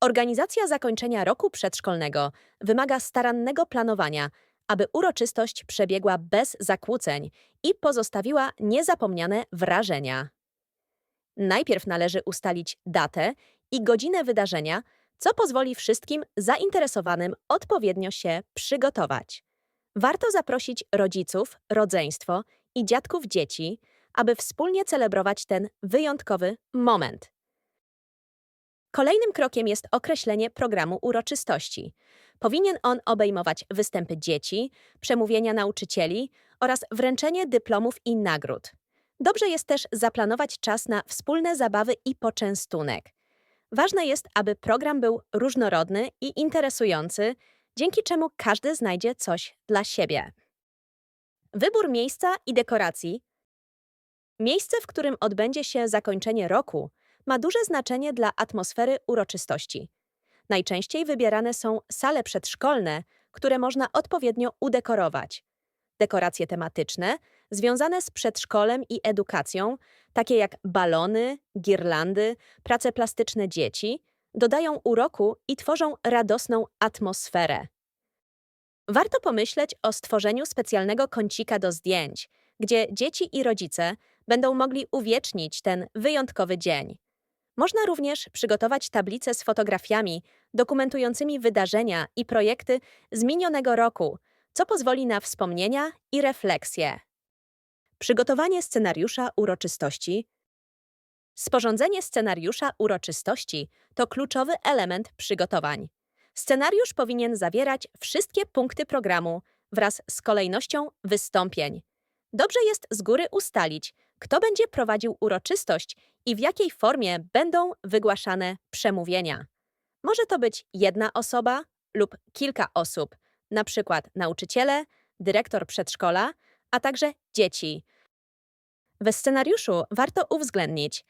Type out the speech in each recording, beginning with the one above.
Organizacja zakończenia roku przedszkolnego wymaga starannego planowania, aby uroczystość przebiegła bez zakłóceń i pozostawiła niezapomniane wrażenia. Najpierw należy ustalić datę i godzinę wydarzenia, co pozwoli wszystkim zainteresowanym odpowiednio się przygotować. Warto zaprosić rodziców, rodzeństwo i dziadków dzieci, aby wspólnie celebrować ten wyjątkowy moment. Kolejnym krokiem jest określenie programu uroczystości. Powinien on obejmować występy dzieci, przemówienia nauczycieli oraz wręczenie dyplomów i nagród. Dobrze jest też zaplanować czas na wspólne zabawy i poczęstunek. Ważne jest, aby program był różnorodny i interesujący, dzięki czemu każdy znajdzie coś dla siebie. Wybór miejsca i dekoracji. Miejsce, w którym odbędzie się zakończenie roku, ma duże znaczenie dla atmosfery uroczystości. Najczęściej wybierane są sale przedszkolne, które można odpowiednio udekorować. Dekoracje tematyczne, związane z przedszkolem i edukacją, takie jak balony, girlandy, prace plastyczne dzieci, dodają uroku i tworzą radosną atmosferę. Warto pomyśleć o stworzeniu specjalnego kącika do zdjęć, gdzie dzieci i rodzice będą mogli uwiecznić ten wyjątkowy dzień. Można również przygotować tablice z fotografiami dokumentującymi wydarzenia i projekty z minionego roku, co pozwoli na wspomnienia i refleksje. Przygotowanie scenariusza uroczystości. Sporządzenie scenariusza uroczystości to kluczowy element przygotowań. Scenariusz powinien zawierać wszystkie punkty programu wraz z kolejnością wystąpień. Dobrze jest z góry ustalić, kto będzie prowadził uroczystość i w jakiej formie będą wygłaszane przemówienia. Może to być jedna osoba lub kilka osób, na przykład nauczyciele, dyrektor przedszkola, a także dzieci. We scenariuszu warto uwzględnić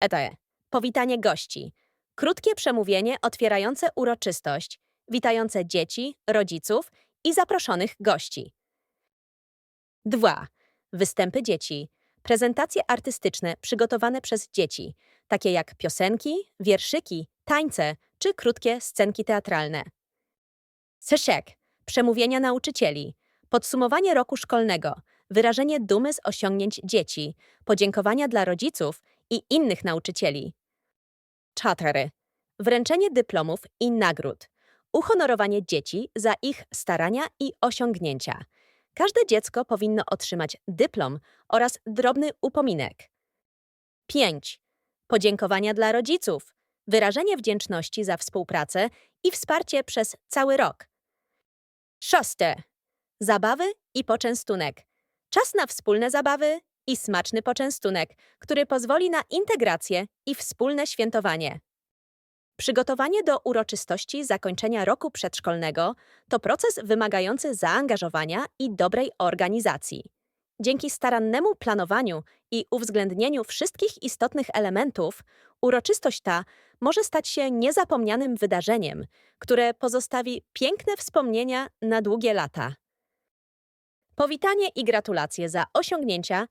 etaje, powitanie gości, krótkie przemówienie otwierające uroczystość, witające dzieci, rodziców i zaproszonych gości. 2. Występy dzieci. Prezentacje artystyczne przygotowane przez dzieci, takie jak piosenki, wierszyki, tańce czy krótkie scenki teatralne. Seszek. Przemówienia nauczycieli. Podsumowanie roku szkolnego. Wyrażenie dumy z osiągnięć dzieci. Podziękowania dla rodziców i innych nauczycieli. Cztery. Wręczenie dyplomów i nagród. Uhonorowanie dzieci za ich starania i osiągnięcia. Każde dziecko powinno otrzymać dyplom oraz drobny upominek. 5. Podziękowania dla rodziców. Wyrażenie wdzięczności za współpracę i wsparcie przez cały rok. Szóste. Zabawy i poczęstunek. Czas na wspólne zabawy i smaczny poczęstunek, który pozwoli na integrację i wspólne świętowanie. Przygotowanie do uroczystości zakończenia roku przedszkolnego to proces wymagający zaangażowania i dobrej organizacji. Dzięki starannemu planowaniu i uwzględnieniu wszystkich istotnych elementów, uroczystość ta może stać się niezapomnianym wydarzeniem, które pozostawi piękne wspomnienia na długie lata. Powitanie i gratulacje za osiągnięcia.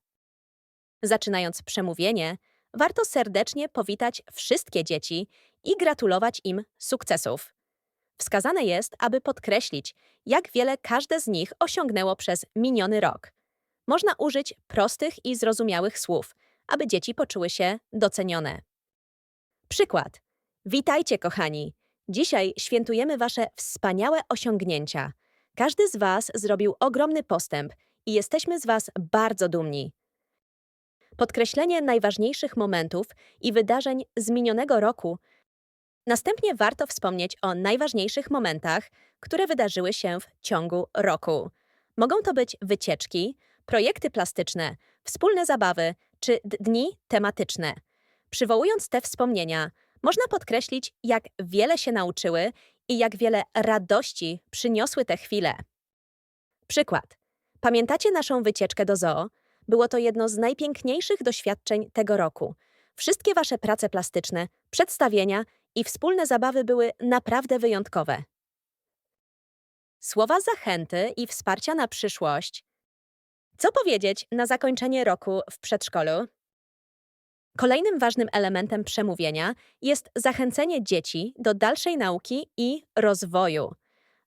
Zaczynając przemówienie, warto serdecznie powitać wszystkie dzieci i gratulować im sukcesów. Wskazane jest, aby podkreślić, jak wiele każde z nich osiągnęło przez miniony rok. Można użyć prostych i zrozumiałych słów, aby dzieci poczuły się docenione. Przykład. Witajcie, kochani! Dzisiaj świętujemy Wasze wspaniałe osiągnięcia. Każdy z Was zrobił ogromny postęp i jesteśmy z Was bardzo dumni. Podkreślenie najważniejszych momentów i wydarzeń z minionego roku. Następnie warto wspomnieć o najważniejszych momentach, które wydarzyły się w ciągu roku. Mogą to być wycieczki, projekty plastyczne, wspólne zabawy czy dni tematyczne. Przywołując te wspomnienia, można podkreślić, jak wiele się nauczyły i jak wiele radości przyniosły te chwile. Przykład. Pamiętacie naszą wycieczkę do zoo? Było to jedno z najpiękniejszych doświadczeń tego roku. Wszystkie wasze prace plastyczne, przedstawienia i wspólne zabawy były naprawdę wyjątkowe. Słowa zachęty i wsparcia na przyszłość. Co powiedzieć na zakończenie roku w przedszkolu? Kolejnym ważnym elementem przemówienia jest zachęcenie dzieci do dalszej nauki i rozwoju.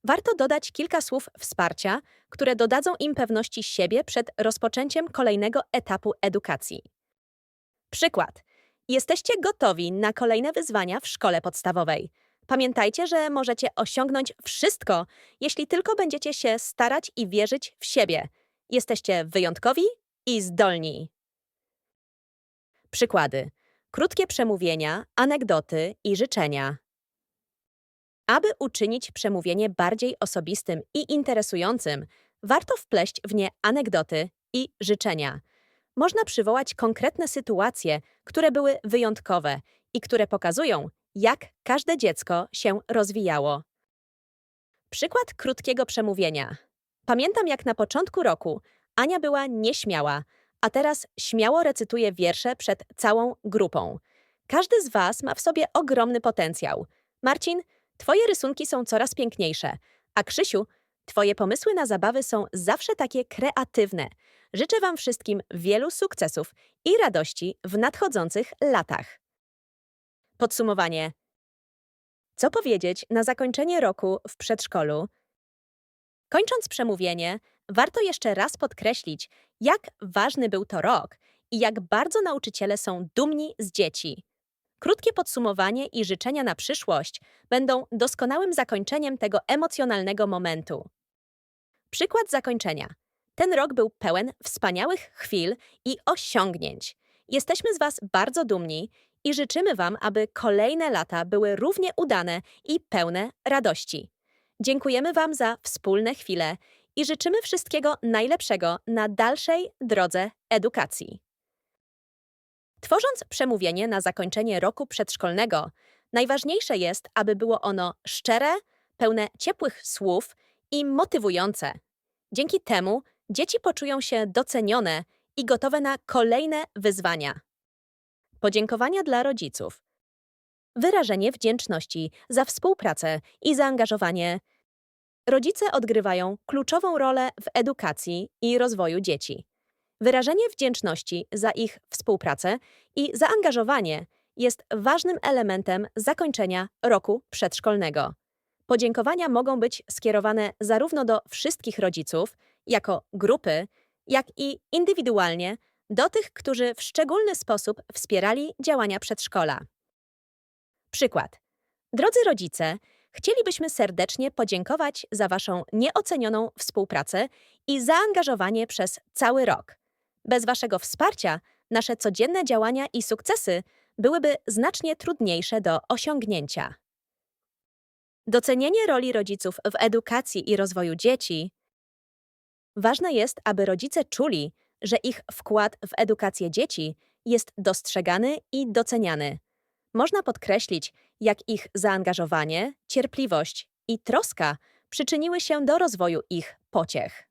Warto dodać kilka słów wsparcia, które dodadzą im pewności siebie przed rozpoczęciem kolejnego etapu edukacji. Przykład. Jesteście gotowi na kolejne wyzwania w szkole podstawowej. Pamiętajcie, że możecie osiągnąć wszystko, jeśli tylko będziecie się starać i wierzyć w siebie. Jesteście wyjątkowi i zdolni. Przykłady. Krótkie przemówienia, anegdoty i życzenia. Aby uczynić przemówienie bardziej osobistym i interesującym, warto wpleść w nie anegdoty i życzenia. Można przywołać konkretne sytuacje, które były wyjątkowe i które pokazują, jak każde dziecko się rozwijało. Przykład krótkiego przemówienia. Pamiętam, jak na początku roku Ania była nieśmiała, a teraz śmiało recytuje wiersze przed całą grupą. Każdy z Was ma w sobie ogromny potencjał. Marcin, Twoje rysunki są coraz piękniejsze, a Krzysiu, Twoje pomysły na zabawy są zawsze takie kreatywne. Życzę Wam wszystkim wielu sukcesów i radości w nadchodzących latach. Podsumowanie. Co powiedzieć na zakończenie roku w przedszkolu? Kończąc przemówienie, warto jeszcze raz podkreślić, jak ważny był to rok i jak bardzo nauczyciele są dumni z dzieci. Krótkie podsumowanie i życzenia na przyszłość będą doskonałym zakończeniem tego emocjonalnego momentu. Przykład zakończenia. Ten rok był pełen wspaniałych chwil i osiągnięć. Jesteśmy z Was bardzo dumni i życzymy Wam, aby kolejne lata były równie udane i pełne radości. Dziękujemy Wam za wspólne chwile i życzymy wszystkiego najlepszego na dalszej drodze edukacji. Tworząc przemówienie na zakończenie roku przedszkolnego, najważniejsze jest, aby było ono szczere, pełne ciepłych słów i motywujące. Dzięki temu dzieci poczują się docenione i gotowe na kolejne wyzwania. Podziękowania dla rodziców. Wyrażenie wdzięczności za współpracę i zaangażowanie. Rodzice odgrywają kluczową rolę w edukacji i rozwoju dzieci. Wyrażenie wdzięczności za ich współpracę i zaangażowanie jest ważnym elementem zakończenia roku przedszkolnego. Podziękowania mogą być skierowane zarówno do wszystkich rodziców, jako grupy, jak i indywidualnie do tych, którzy w szczególny sposób wspierali działania przedszkola. Przykład. Drodzy rodzice, chcielibyśmy serdecznie podziękować za Waszą nieocenioną współpracę i zaangażowanie przez cały rok. Bez Waszego wsparcia nasze codzienne działania i sukcesy byłyby znacznie trudniejsze do osiągnięcia. Docenienie roli rodziców w edukacji i rozwoju dzieci. Ważne jest, aby rodzice czuli, że ich wkład w edukację dzieci jest dostrzegany i doceniany. Można podkreślić, jak ich zaangażowanie, cierpliwość i troska przyczyniły się do rozwoju ich pociech.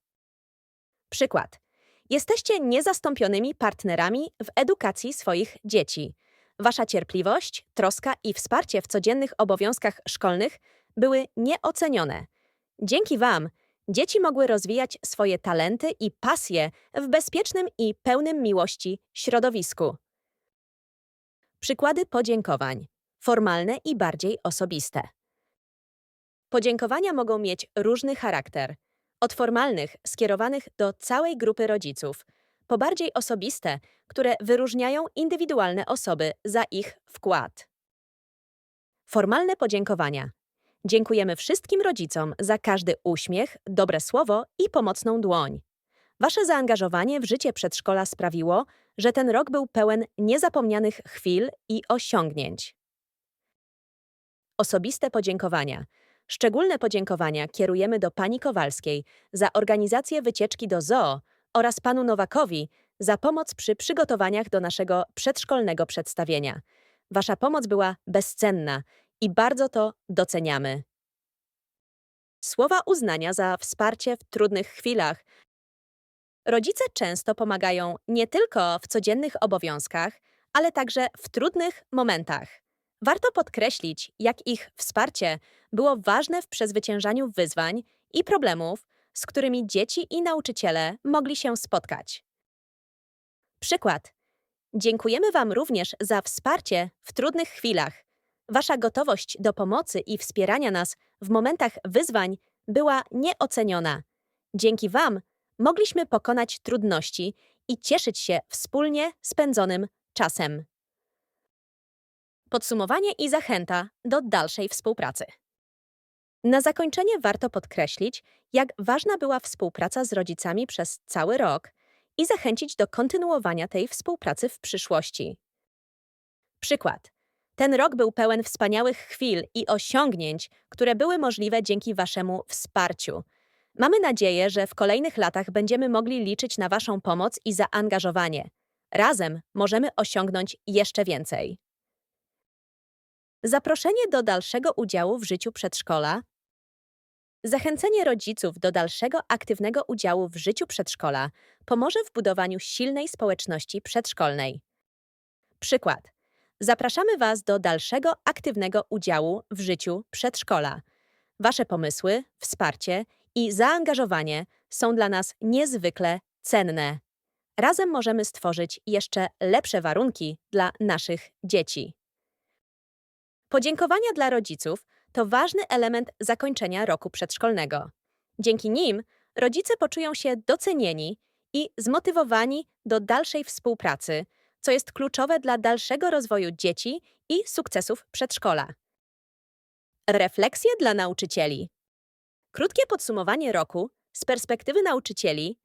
Przykład. Jesteście niezastąpionymi partnerami w edukacji swoich dzieci. Wasza cierpliwość, troska i wsparcie w codziennych obowiązkach szkolnych były nieocenione. Dzięki Wam dzieci mogły rozwijać swoje talenty i pasje w bezpiecznym i pełnym miłości środowisku. Przykłady podziękowań formalne i bardziej osobiste. Podziękowania mogą mieć różny charakter od formalnych, skierowanych do całej grupy rodziców, po bardziej osobiste, które wyróżniają indywidualne osoby za ich wkład. Formalne podziękowania. Dziękujemy wszystkim rodzicom za każdy uśmiech, dobre słowo i pomocną dłoń. Wasze zaangażowanie w życie przedszkola sprawiło, że ten rok był pełen niezapomnianych chwil i osiągnięć. Osobiste podziękowania. Szczególne podziękowania kierujemy do pani Kowalskiej za organizację wycieczki do zoo oraz panu Nowakowi za pomoc przy przygotowaniach do naszego przedszkolnego przedstawienia. Wasza pomoc była bezcenna i bardzo to doceniamy. Słowa uznania za wsparcie w trudnych chwilach. Rodzice często pomagają nie tylko w codziennych obowiązkach, ale także w trudnych momentach. Warto podkreślić, jak ich wsparcie było ważne w przezwyciężaniu wyzwań i problemów, z którymi dzieci i nauczyciele mogli się spotkać. Przykład. Dziękujemy Wam również za wsparcie w trudnych chwilach. Wasza gotowość do pomocy i wspierania nas w momentach wyzwań była nieoceniona. Dzięki Wam mogliśmy pokonać trudności i cieszyć się wspólnie spędzonym czasem. Podsumowanie i zachęta do dalszej współpracy. Na zakończenie warto podkreślić, jak ważna była współpraca z rodzicami przez cały rok i zachęcić do kontynuowania tej współpracy w przyszłości. Przykład. Ten rok był pełen wspaniałych chwil i osiągnięć, które były możliwe dzięki Waszemu wsparciu. Mamy nadzieję, że w kolejnych latach będziemy mogli liczyć na Waszą pomoc i zaangażowanie. Razem możemy osiągnąć jeszcze więcej. Zaproszenie do dalszego udziału w życiu przedszkola. Zachęcenie rodziców do dalszego aktywnego udziału w życiu przedszkola pomoże w budowaniu silnej społeczności przedszkolnej. Przykład. Zapraszamy Was do dalszego aktywnego udziału w życiu przedszkola. Wasze pomysły, wsparcie i zaangażowanie są dla nas niezwykle cenne. Razem możemy stworzyć jeszcze lepsze warunki dla naszych dzieci. Podziękowania dla rodziców to ważny element zakończenia roku przedszkolnego. Dzięki nim rodzice poczują się docenieni i zmotywowani do dalszej współpracy, co jest kluczowe dla dalszego rozwoju dzieci i sukcesów przedszkola. Refleksje dla nauczycieli. Krótkie podsumowanie roku z perspektywy nauczycieli.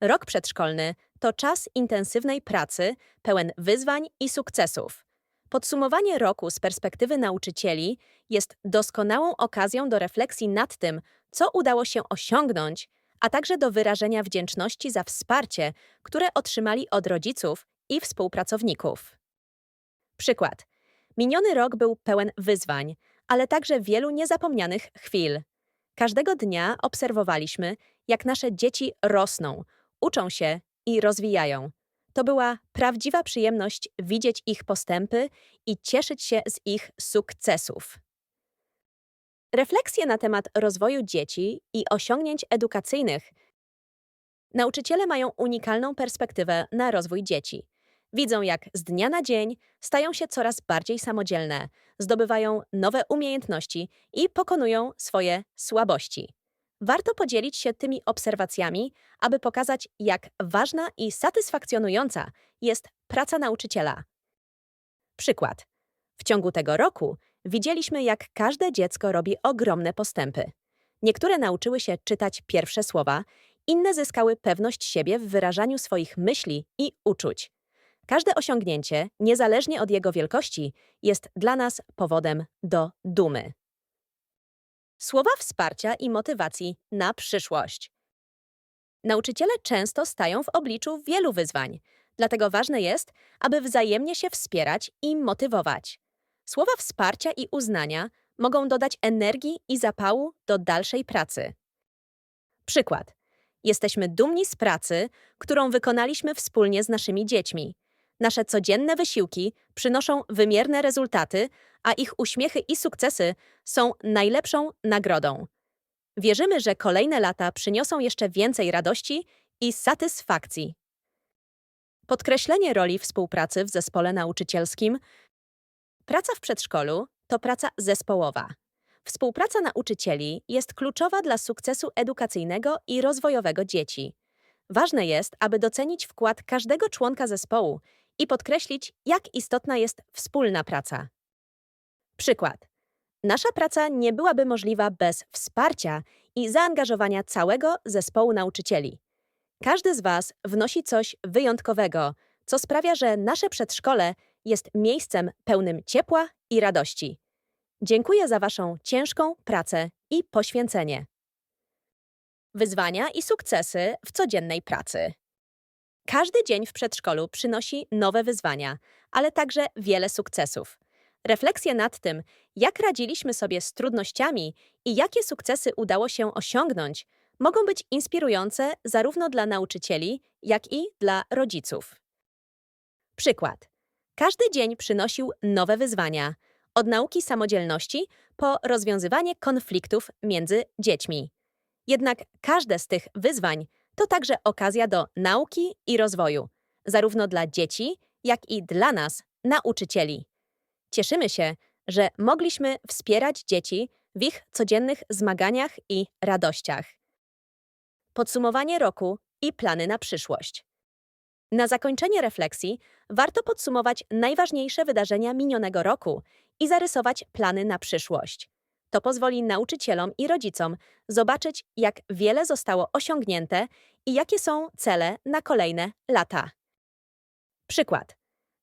Rok przedszkolny to czas intensywnej pracy, pełen wyzwań i sukcesów. Podsumowanie roku z perspektywy nauczycieli jest doskonałą okazją do refleksji nad tym, co udało się osiągnąć, a także do wyrażenia wdzięczności za wsparcie, które otrzymali od rodziców i współpracowników. Przykład. Miniony rok był pełen wyzwań, ale także wielu niezapomnianych chwil. Każdego dnia obserwowaliśmy, jak nasze dzieci rosną, uczą się i rozwijają. To była prawdziwa przyjemność widzieć ich postępy i cieszyć się z ich sukcesów. Refleksje na temat rozwoju dzieci i osiągnięć edukacyjnych. Nauczyciele mają unikalną perspektywę na rozwój dzieci. Widzą, jak z dnia na dzień stają się coraz bardziej samodzielne, zdobywają nowe umiejętności i pokonują swoje słabości. Warto podzielić się tymi obserwacjami, aby pokazać, jak ważna i satysfakcjonująca jest praca nauczyciela. Przykład. W ciągu tego roku widzieliśmy, jak każde dziecko robi ogromne postępy. Niektóre nauczyły się czytać pierwsze słowa, inne zyskały pewność siebie w wyrażaniu swoich myśli i uczuć. Każde osiągnięcie, niezależnie od jego wielkości, jest dla nas powodem do dumy. Słowa wsparcia i motywacji na przyszłość. Nauczyciele często stają w obliczu wielu wyzwań, dlatego ważne jest, aby wzajemnie się wspierać i motywować. Słowa wsparcia i uznania mogą dodać energii i zapału do dalszej pracy. Przykład. Jesteśmy dumni z pracy, którą wykonaliśmy wspólnie z naszymi dziećmi. Nasze codzienne wysiłki przynoszą wymierne rezultaty, a ich uśmiechy i sukcesy są najlepszą nagrodą. Wierzymy, że kolejne lata przyniosą jeszcze więcej radości i satysfakcji. Podkreślenie roli współpracy w zespole nauczycielskim. Praca w przedszkolu to praca zespołowa. Współpraca nauczycieli jest kluczowa dla sukcesu edukacyjnego i rozwojowego dzieci. Ważne jest, aby docenić wkład każdego członka zespołu i podkreślić, jak istotna jest wspólna praca. Przykład. Nasza praca nie byłaby możliwa bez wsparcia i zaangażowania całego zespołu nauczycieli. Każdy z Was wnosi coś wyjątkowego, co sprawia, że nasze przedszkole jest miejscem pełnym ciepła i radości. Dziękuję za Waszą ciężką pracę i poświęcenie. Wyzwania i sukcesy w codziennej pracy. Każdy dzień w przedszkolu przynosi nowe wyzwania, ale także wiele sukcesów. Refleksje nad tym, jak radziliśmy sobie z trudnościami i jakie sukcesy udało się osiągnąć, mogą być inspirujące zarówno dla nauczycieli, jak i dla rodziców. Przykład. Każdy dzień przynosił nowe wyzwania, od nauki samodzielności po rozwiązywanie konfliktów między dziećmi. Jednak każde z tych wyzwań to także okazja do nauki i rozwoju, zarówno dla dzieci, jak i dla nas, nauczycieli. Cieszymy się, że mogliśmy wspierać dzieci w ich codziennych zmaganiach i radościach. Podsumowanie roku i plany na przyszłość. Na zakończenie refleksji warto podsumować najważniejsze wydarzenia minionego roku i zarysować plany na przyszłość. To pozwoli nauczycielom i rodzicom zobaczyć, jak wiele zostało osiągnięte i jakie są cele na kolejne lata. Przykład.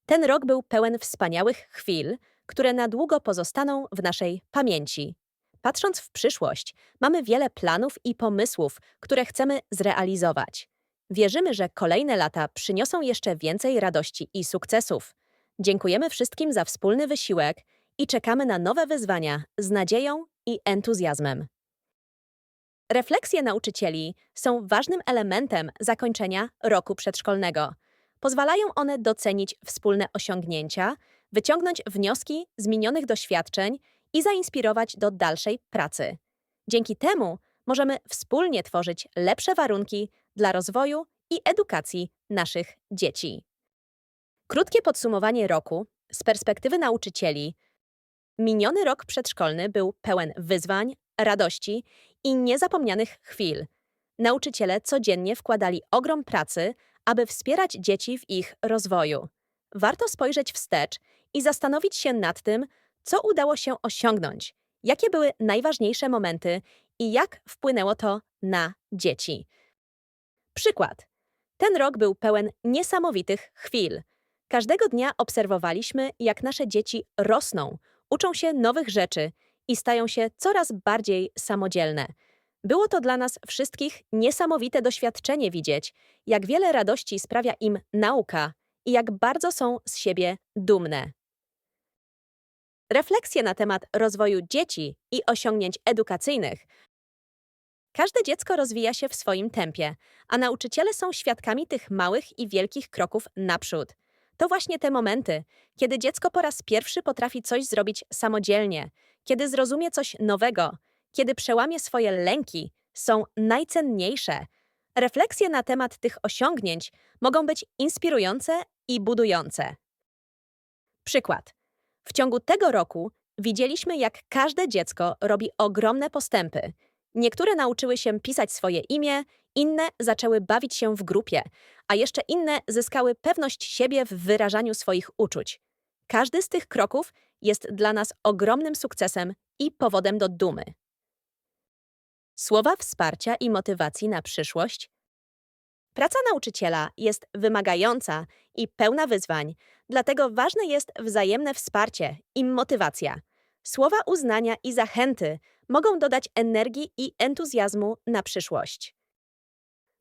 Ten rok był pełen wspaniałych chwil, które na długo pozostaną w naszej pamięci. Patrząc w przyszłość, mamy wiele planów i pomysłów, które chcemy zrealizować. Wierzymy, że kolejne lata przyniosą jeszcze więcej radości i sukcesów. Dziękujemy wszystkim za wspólny wysiłek i czekamy na nowe wyzwania z nadzieją i entuzjazmem. Refleksje nauczycieli są ważnym elementem zakończenia roku przedszkolnego. Pozwalają one docenić wspólne osiągnięcia, wyciągnąć wnioski z minionych doświadczeń i zainspirować do dalszej pracy. Dzięki temu możemy wspólnie tworzyć lepsze warunki dla rozwoju i edukacji naszych dzieci. Krótkie podsumowanie roku z perspektywy nauczycieli. Miniony rok przedszkolny był pełen wyzwań, radości i niezapomnianych chwil. Nauczyciele codziennie wkładali ogrom pracy, aby wspierać dzieci w ich rozwoju. Warto spojrzeć wstecz i zastanowić się nad tym, co udało się osiągnąć, jakie były najważniejsze momenty i jak wpłynęło to na dzieci. Przykład. Ten rok był pełen niesamowitych chwil. Każdego dnia obserwowaliśmy, jak nasze dzieci rosną, uczą się nowych rzeczy i stają się coraz bardziej samodzielne. Było to dla nas wszystkich niesamowite doświadczenie widzieć, jak wiele radości sprawia im nauka i jak bardzo są z siebie dumne. Refleksje na temat rozwoju dzieci i osiągnięć edukacyjnych. Każde dziecko rozwija się w swoim tempie, a nauczyciele są świadkami tych małych i wielkich kroków naprzód. To właśnie te momenty, kiedy dziecko po raz pierwszy potrafi coś zrobić samodzielnie, kiedy zrozumie coś nowego, kiedy przełamie swoje lęki, są najcenniejsze. Refleksje na temat tych osiągnięć mogą być inspirujące i budujące. Przykład. W ciągu tego roku widzieliśmy, jak każde dziecko robi ogromne postępy. Niektóre nauczyły się pisać swoje imię, inne zaczęły bawić się w grupie, a jeszcze inne zyskały pewność siebie w wyrażaniu swoich uczuć. Każdy z tych kroków jest dla nas ogromnym sukcesem i powodem do dumy. Słowa wsparcia i motywacji na przyszłość. Praca nauczyciela jest wymagająca i pełna wyzwań, dlatego ważne jest wzajemne wsparcie i motywacja. Słowa uznania i zachęty mogą dodać energii i entuzjazmu na przyszłość.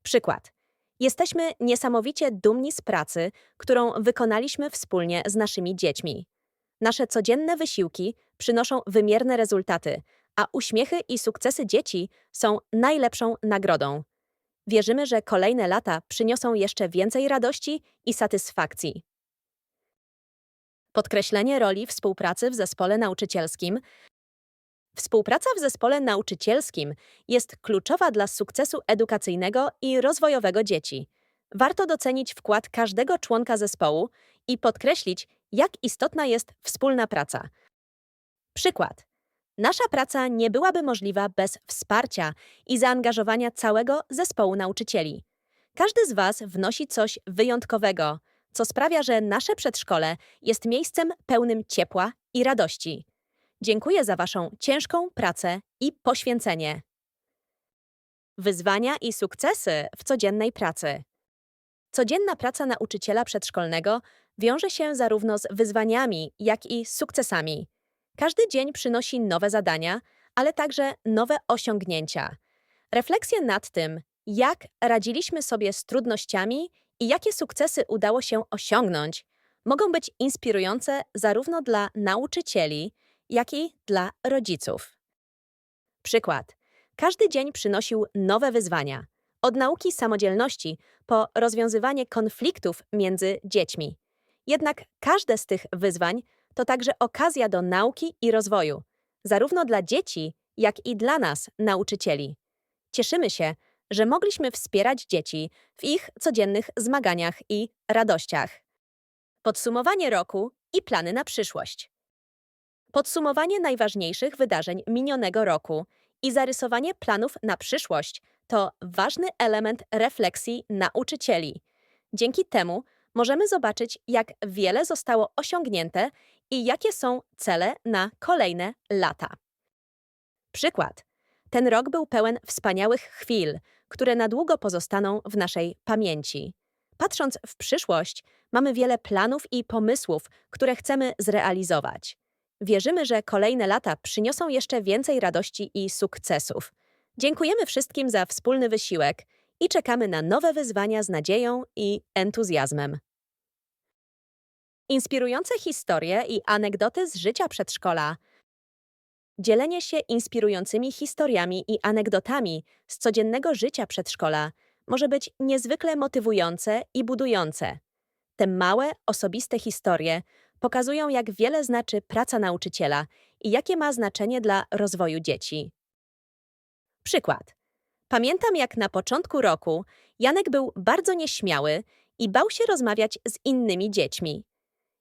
Przykład. Jesteśmy niesamowicie dumni z pracy, którą wykonaliśmy wspólnie z naszymi dziećmi. Nasze codzienne wysiłki przynoszą wymierne rezultaty, a uśmiechy i sukcesy dzieci są najlepszą nagrodą. Wierzymy, że kolejne lata przyniosą jeszcze więcej radości i satysfakcji. Podkreślenie roli współpracy w zespole nauczycielskim. Współpraca w zespole nauczycielskim jest kluczowa dla sukcesu edukacyjnego i rozwojowego dzieci. Warto docenić wkład każdego członka zespołu i podkreślić, jak istotna jest wspólna praca. Przykład. Nasza praca nie byłaby możliwa bez wsparcia i zaangażowania całego zespołu nauczycieli. Każdy z Was wnosi coś wyjątkowego, co sprawia, że nasze przedszkole jest miejscem pełnym ciepła i radości. Dziękuję za Waszą ciężką pracę i poświęcenie. Wyzwania i sukcesy w codziennej pracy. Codzienna praca nauczyciela przedszkolnego wiąże się zarówno z wyzwaniami, jak i sukcesami. Każdy dzień przynosi nowe zadania, ale także nowe osiągnięcia. Refleksje nad tym, jak radziliśmy sobie z trudnościami i jakie sukcesy udało się osiągnąć, mogą być inspirujące zarówno dla nauczycieli, jak i dla rodziców. Przykład. Każdy dzień przynosił nowe wyzwania, od nauki samodzielności po rozwiązywanie konfliktów między dziećmi. Jednak każde z tych wyzwań to także okazja do nauki i rozwoju, zarówno dla dzieci, jak i dla nas, nauczycieli. Cieszymy się, że mogliśmy wspierać dzieci w ich codziennych zmaganiach i radościach. Podsumowanie roku i plany na przyszłość. Podsumowanie najważniejszych wydarzeń minionego roku i zarysowanie planów na przyszłość to ważny element refleksji nauczycieli. Dzięki temu możemy zobaczyć, jak wiele zostało osiągnięte i jakie są cele na kolejne lata. Przykład. Ten rok był pełen wspaniałych chwil, które na długo pozostaną w naszej pamięci. Patrząc w przyszłość, mamy wiele planów i pomysłów, które chcemy zrealizować. Wierzymy, że kolejne lata przyniosą jeszcze więcej radości i sukcesów. Dziękujemy wszystkim za wspólny wysiłek i czekamy na nowe wyzwania z nadzieją i entuzjazmem. Inspirujące historie i anegdoty z życia przedszkola. Dzielenie się inspirującymi historiami i anegdotami z codziennego życia przedszkola może być niezwykle motywujące i budujące. Te małe, osobiste historie pokazują, jak wiele znaczy praca nauczyciela i jakie ma znaczenie dla rozwoju dzieci. Przykład. Pamiętam, jak na początku roku Janek był bardzo nieśmiały i bał się rozmawiać z innymi dziećmi.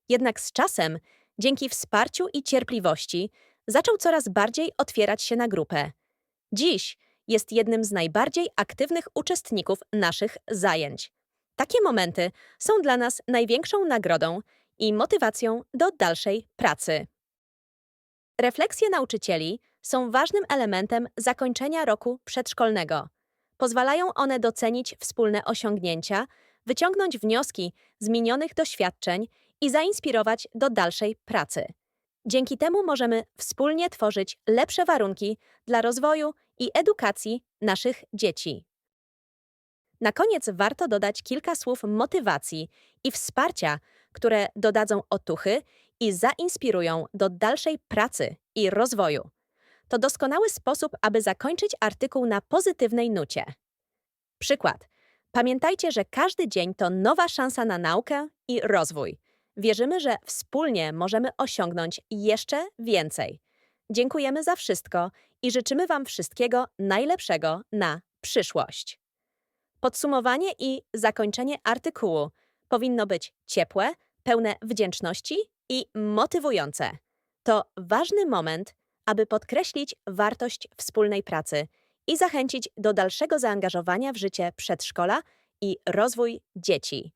Jednak z czasem, dzięki wsparciu i cierpliwości, zaczął coraz bardziej otwierać się na grupę. Dziś jest jednym z najbardziej aktywnych uczestników naszych zajęć. Takie momenty są dla nas największą nagrodą i motywacją do dalszej pracy. Refleksje nauczycieli są ważnym elementem zakończenia roku przedszkolnego. Pozwalają one docenić wspólne osiągnięcia, wyciągnąć wnioski z minionych doświadczeń i zainspirować do dalszej pracy. Dzięki temu możemy wspólnie tworzyć lepsze warunki dla rozwoju i edukacji naszych dzieci. Na koniec warto dodać kilka słów motywacji i wsparcia, które dodadzą otuchy i zainspirują do dalszej pracy i rozwoju. To doskonały sposób, aby zakończyć artykuł na pozytywnej nucie. Przykład. Pamiętajcie, że każdy dzień to nowa szansa na naukę i rozwój. Wierzymy, że wspólnie możemy osiągnąć jeszcze więcej. Dziękujemy za wszystko i życzymy Wam wszystkiego najlepszego na przyszłość. Podsumowanie i zakończenie artykułu powinno być ciepłe, pełne wdzięczności i motywujące. To ważny moment, aby podkreślić wartość wspólnej pracy i zachęcić do dalszego zaangażowania w życie przedszkola i rozwój dzieci.